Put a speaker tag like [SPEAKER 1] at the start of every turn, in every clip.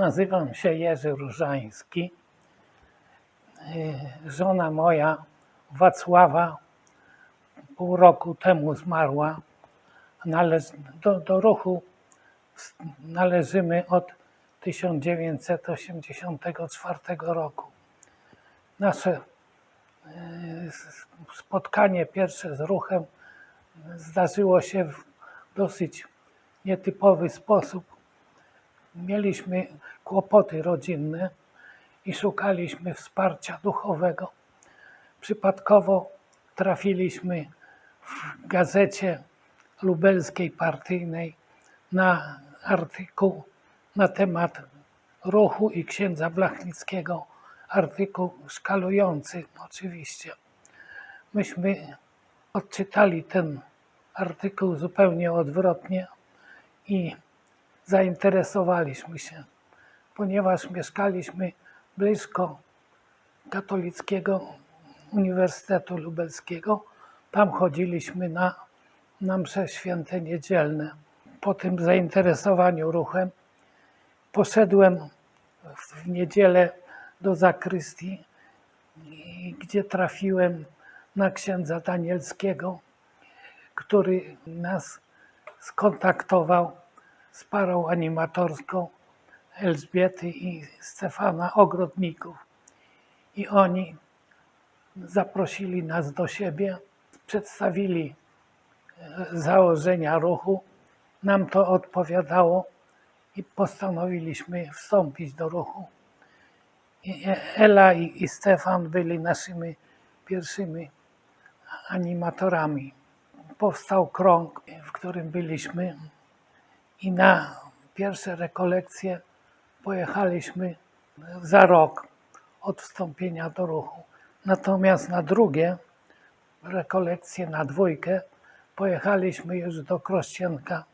[SPEAKER 1] Nazywam się Jerzy Różański. Y, Żona moja, Wacława, pół roku temu zmarła. Do, do ruchu należymy od 1984 roku. Nasze y, spotkanie pierwsze z ruchem zdarzyło się w dosyć nietypowy sposób. Mieliśmy kłopoty rodzinne i szukaliśmy wsparcia duchowego. Przypadkowo trafiliśmy w gazecie lubelskiej partyjnej na artykuł na temat ruchu i księdza Blachnickiego. Artykuł szkalujący oczywiście. Myśmy odczytali ten artykuł zupełnie odwrotnie i zainteresowaliśmy się, ponieważ mieszkaliśmy blisko Katolickiego Uniwersytetu Lubelskiego. Tam chodziliśmy na, na msze święte niedzielne. Po tym zainteresowaniu ruchem poszedłem w niedzielę do zakrystii, gdzie trafiłem na księdza Danielskiego, który nas skontaktował z parą animatorską Elżbiety i Stefana Ogrodników. I oni zaprosili nas do siebie, przedstawili e, założenia ruchu. Nam to odpowiadało i postanowiliśmy wstąpić do ruchu. E- Ela i Stefan byli naszymi pierwszymi animatorami. Powstał krąg, w którym byliśmy i na pierwsze rekolekcje pojechaliśmy za rok od wstąpienia do ruchu. Natomiast na drugie rekolekcje, na dwójkę, pojechaliśmy już do Krościenka.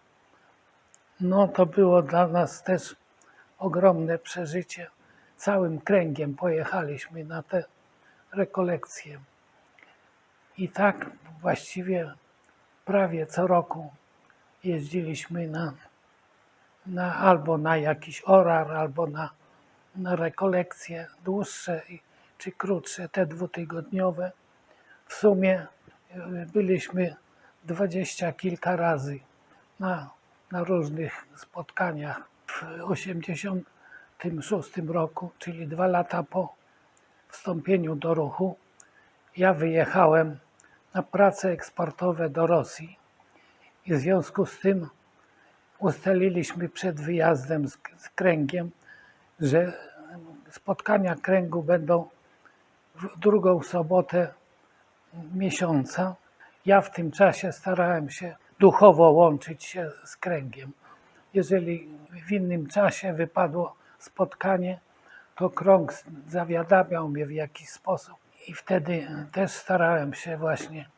[SPEAKER 1] No to było dla nas też ogromne przeżycie. Całym kręgiem pojechaliśmy na te rekolekcje. I tak właściwie prawie co roku jeździliśmy na, na albo na jakiś orar, albo na, na rekolekcje dłuższe czy krótsze, te dwutygodniowe. W sumie y, byliśmy dwadzieścia kilka razy na, na różnych spotkaniach. W 1986 roku, czyli dwa lata po wstąpieniu do ruchu, ja wyjechałem na prace eksportowe do Rosji i w związku z tym ustaliliśmy przed wyjazdem z, z kręgiem, że spotkania kręgu będą w drugą sobotę miesiąca. Ja w tym czasie starałem się duchowo łączyć się z kręgiem. Jeżeli w innym czasie wypadło spotkanie, to krąg zawiadamiał mnie w jakiś sposób i wtedy też starałem się właśnie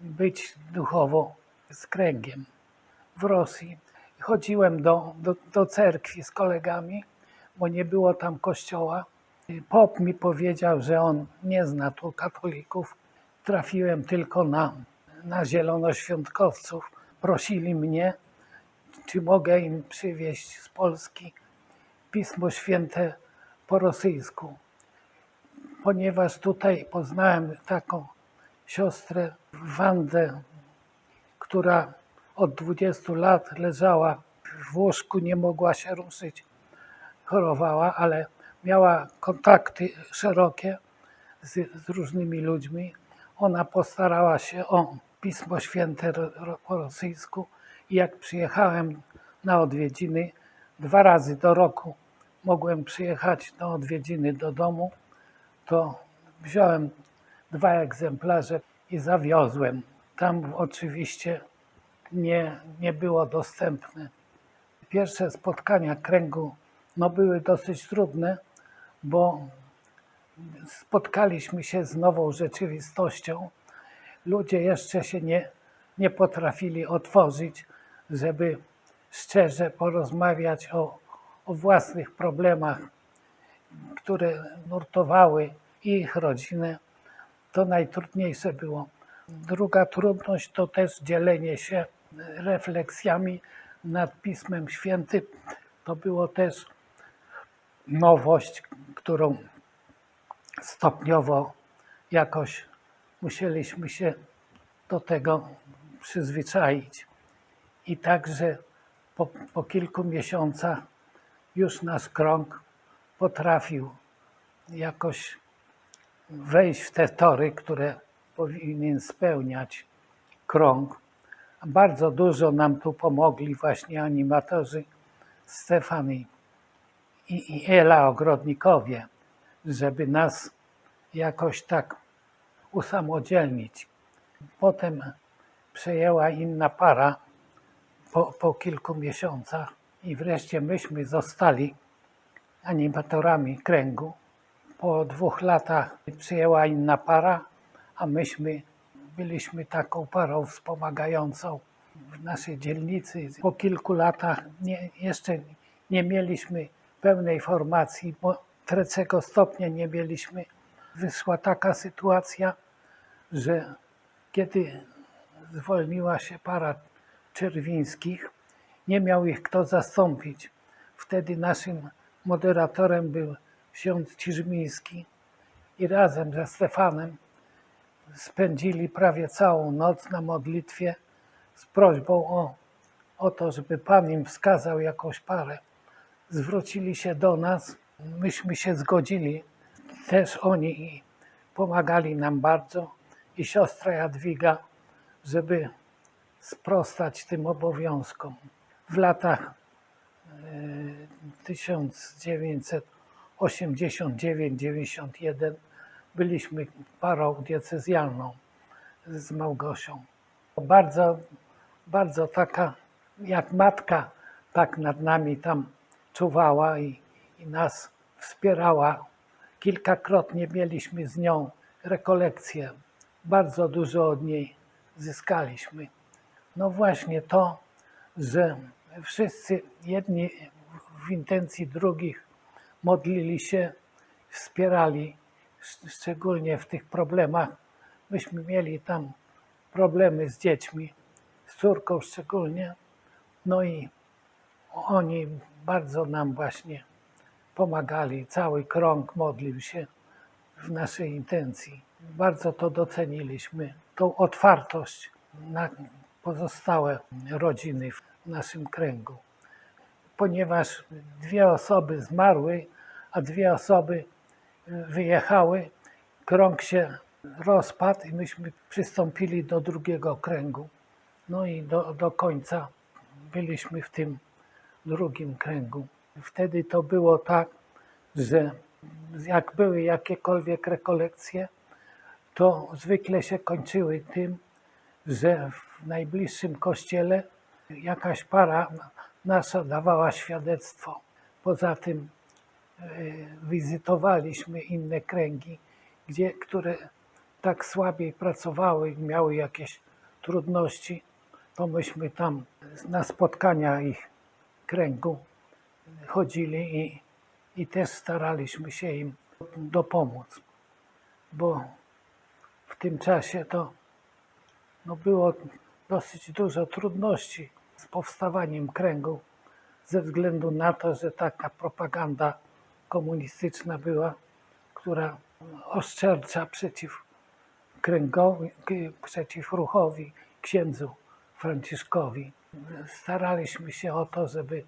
[SPEAKER 1] być duchowo z kręgiem w Rosji. Chodziłem do, do, do cerkwi z kolegami, bo nie było tam kościoła. Pop mi powiedział, że on nie zna tu katolików. Trafiłem tylko na, na zielonoświątkowców. Prosili mnie, czy mogę im przywieźć z Polski Pismo Święte po rosyjsku. Ponieważ tutaj poznałem taką siostrę Wandę, która od 20 lat leżała w łóżku, nie mogła się ruszyć, chorowała, ale miała kontakty szerokie z, z różnymi ludźmi. Ona postarała się o Pismo Święte po rosyjsku i jak przyjechałem na odwiedziny, dwa razy do roku mogłem przyjechać na odwiedziny do domu, to wziąłem dwa egzemplarze i zawiozłem. Tam oczywiście nie, nie było dostępne. Pierwsze spotkania kręgu no, były dosyć trudne, bo spotkaliśmy się z nową rzeczywistością. Ludzie jeszcze się nie, nie potrafili otworzyć, żeby szczerze porozmawiać o, o własnych problemach, które nurtowały ich rodzinę. To najtrudniejsze było. Druga trudność to też dzielenie się refleksjami nad Pismem Świętym. To było też nowość, którą stopniowo jakoś musieliśmy się do tego przyzwyczaić. I także po, po kilku miesiącach już nasz krąg potrafił jakoś wejść w te tory, które powinien spełniać krąg. Bardzo dużo nam tu pomogli właśnie animatorzy Stefan i, i, i Ela Ogrodnikowie, żeby nas jakoś tak usamodzielnić. Potem przejęła inna para po, po kilku miesiącach i wreszcie myśmy zostali animatorami kręgu. Po dwóch latach przyjęła inna para, a myśmy byliśmy taką parą wspomagającą w naszej dzielnicy. Po kilku latach nie, jeszcze nie mieliśmy pełnej formacji, bo trzeciego stopnia nie mieliśmy. Wyszła taka sytuacja, że kiedy zwolniła się para Czerwińskich, nie miał ich kto zastąpić. Wtedy naszym moderatorem był ksiądz Ciżmiński i razem ze Stefanem spędzili prawie całą noc na modlitwie z prośbą o, o to, żeby Pan im wskazał jakąś parę. Zwrócili się do nas, myśmy się zgodzili, też oni i pomagali nam bardzo i siostra Jadwiga, żeby sprostać tym obowiązkom. W latach e, 1989-91 byliśmy parą diecezjalną z Małgosią. Bardzo, bardzo taka jak matka, tak nad nami tam czuwała i, i nas wspierała. Kilkakrotnie mieliśmy z nią rekolekcje. Bardzo dużo od niej zyskaliśmy. No właśnie to, że wszyscy jedni w intencji drugich modlili się, wspierali, szczególnie w tych problemach. Myśmy mieli tam problemy z dziećmi, z córką szczególnie. No i oni bardzo nam właśnie pomagali. Cały krąg modlił się w naszej intencji. Bardzo to doceniliśmy, tą otwartość na pozostałe rodziny w naszym kręgu. Ponieważ dwie osoby zmarły, a dwie osoby wyjechały, krąg się rozpadł i myśmy przystąpili do drugiego kręgu. No i do, do końca byliśmy w tym drugim kręgu. Wtedy to było tak, że jak były jakiekolwiek rekolekcje, to zwykle się kończyły tym, że w najbliższym kościele jakaś para nasza dawała świadectwo. Poza tym wizytowaliśmy inne kręgi, gdzie, które tak słabiej pracowały miały jakieś trudności, to myśmy tam na spotkania ich kręgu chodzili i, i też staraliśmy się im dopomóc, bo w tym czasie to no było dosyć dużo trudności z powstawaniem kręgu ze względu na to, że taka propaganda komunistyczna była, która oszczercza przeciw kręgowi, przeciw ruchowi, księdzu Franciszkowi. Staraliśmy się o to, żeby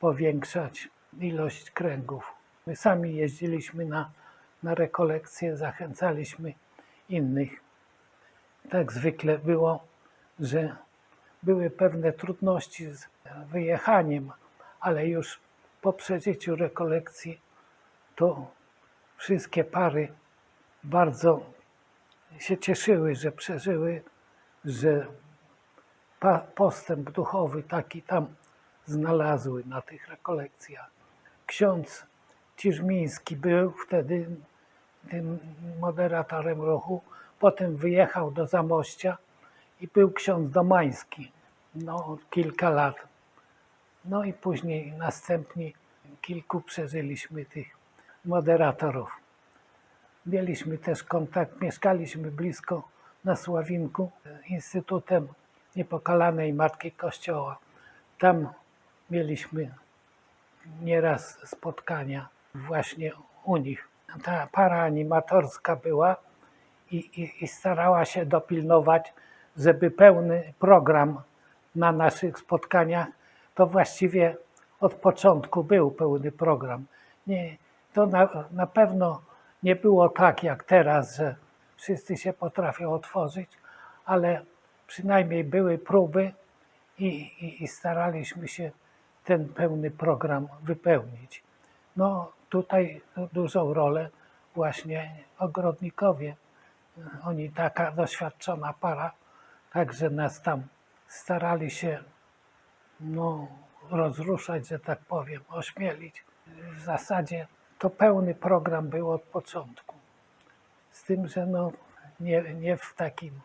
[SPEAKER 1] powiększać ilość kręgów. My sami jeździliśmy na, na rekolekcje, zachęcaliśmy innych. Tak zwykle było, że były pewne trudności z wyjechaniem, ale już po przeżyciu rekolekcji to wszystkie pary bardzo się cieszyły, że przeżyły, że postęp duchowy taki tam znalazły na tych rekolekcjach. Ksiądz Ciżmiński był wtedy tym moderatorem ruchu, potem wyjechał do Zamościa i był ksiądz Domański no, kilka lat. No i później następni kilku przeżyliśmy tych moderatorów. Mieliśmy też kontakt, mieszkaliśmy blisko na Sławinku, Instytutem Niepokalanej Matki Kościoła. Tam mieliśmy nieraz spotkania. właśnie u nich. Ta para animatorska była i, i, i starała się dopilnować, żeby pełny program na naszych spotkaniach, to właściwie od początku był pełny program. Nie, to na, na pewno nie było tak jak teraz, że wszyscy się potrafią otworzyć, ale przynajmniej były próby i, i, i staraliśmy się ten pełny program wypełnić. No tutaj dużą rolę właśnie ogrodnikowie. Oni taka doświadczona para, także nas tam starali się no, rozruszać, że tak powiem, ośmielić. W zasadzie to pełny program był od początku. Z tym, że no, nie, nie w takim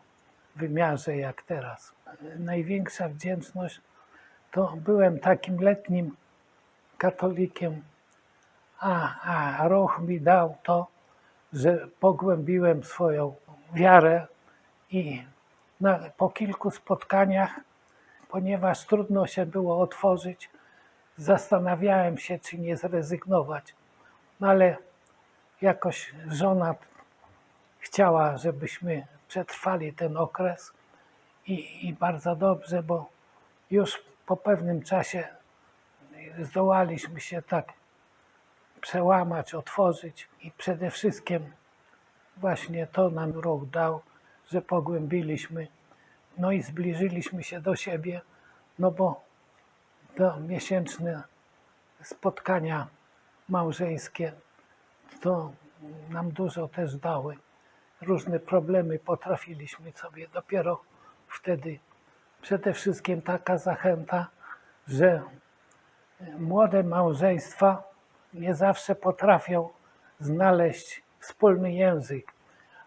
[SPEAKER 1] wymiarze jak teraz. Największa wdzięczność to byłem takim letnim katolikiem, a, a ruch mi dał to, że pogłębiłem swoją wiarę i na, po kilku spotkaniach, ponieważ trudno się było otworzyć, zastanawiałem się, czy nie zrezygnować. No ale jakoś żona chciała, żebyśmy przetrwali ten okres i, i bardzo dobrze, bo już po pewnym czasie zdołaliśmy się tak przełamać, otworzyć i przede wszystkim właśnie to nam ruch dał, że pogłębiliśmy, no i zbliżyliśmy się do siebie, no bo to miesięczne spotkania małżeńskie to nam dużo też dały. Różne problemy potrafiliśmy sobie dopiero wtedy. Przede wszystkim taka zachęta, że młode małżeństwa nie zawsze potrafią znaleźć wspólny język,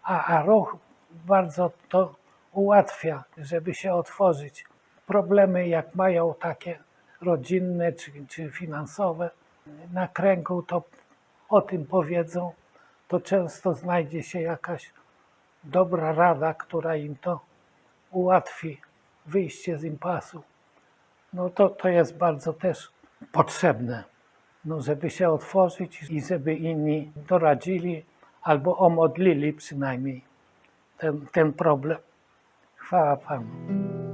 [SPEAKER 1] a, a ruch bardzo to ułatwia, żeby się otworzyć. Problemy, jak mają takie rodzinne czy, czy finansowe, na kręgu to o tym powiedzą, to często znajdzie się jakaś dobra rada, która im to ułatwi wyjście z impasu. No to, to jest bardzo też potrzebne, no żeby się otworzyć i żeby inni doradzili albo omodlili przynajmniej ten, ten problem. Chwała Panu.